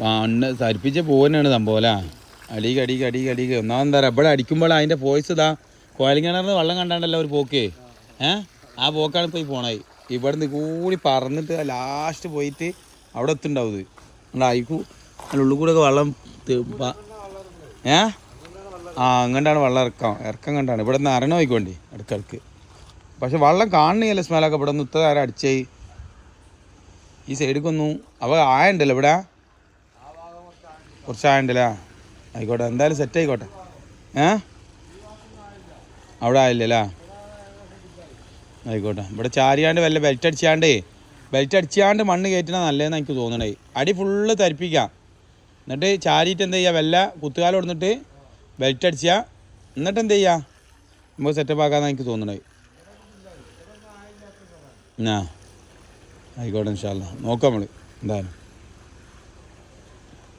മണ്ണ് തരിപ്പിച്ച് പോകുന്നതാണ് സംഭവം അല്ലേ? അടിക്ക് അടിക്ക് അടിക്ക് അടിക്ക്. ഒന്നാമത് എന്താ ഇവിടെ അടിക്കുമ്പോൾ അതിന്റെ പോയിസ് ഇതാ കോയലിങ്ങിണറിന് വെള്ളം കണ്ടാണ്ടല്ലോ ഒരു പോക്കേ. ഏ? ആ പോക്കാണ് ഇപ്പോൾ പോണായി ഇവിടെ നിന്ന് കൂടി പറന്നിട്ട് ലാസ്റ്റ് പോയിട്ട് അവിടെ എത്തുണ്ടാവും ഇത്. അയക്കൂ അതിന്റെ ഉള്ളിൽ കൂടെ വെള്ളം ഏ? ആ അങ്ങോട്ടാണ് വെള്ളം ഇറക്കാം. ഇറക്കം കണ്ടാണ്. ഇവിടെ നിന്ന് അരണ പോയിക്കോണ്ടി ഇടക്കിടക്ക് പക്ഷെ വെള്ളം കാണുന്നില്ല സ്മെല്ലൊക്കെ ഇവിടെ നിന്ന് ഇത്ര നേരം അടിച്ചേ ഈ സൈഡിക്കൊന്നും അവ ആയുണ്ടല്ലോ ഇവിടെ? കുറച്ച് ആയുണ്ടല്ലേ? ആയിക്കോട്ടെ എന്തായാലും സെറ്റ് ആയിക്കോട്ടെ. ഏ? അവിടെ ആയില്ലല്ലേ ആയിക്കോട്ടെ. ഇവിടെ ചാരിയാണ്ട് വല്ല ബെൽറ്റ് അടിച്ചാണ്ടേ ബെൽറ്റ് അടിച്ചാണ്ട് മണ്ണ് കയറ്റണ നല്ലതെന്ന് എനിക്ക് തോന്നണേ. അടി ഫുള്ള് തരിപ്പിക്കാം. എന്നിട്ട് ചാരിയിട്ട് എന്ത് ചെയ്യുക വല്ല കുത്തുകാലം കൊടുത്തിട്ട് ബെൽറ്റ് അടിച്ചാൽ എന്നിട്ട് എന്ത് ചെയ്യുക നമുക്ക് സെറ്റപ്പ് ആക്കാമെന്ന് എനിക്ക് തോന്നണേ. ആ. ആയിക്കോട്ടെ ഇൻഷാല്ല നോക്കാം നമ്മൾ എന്തായാലും.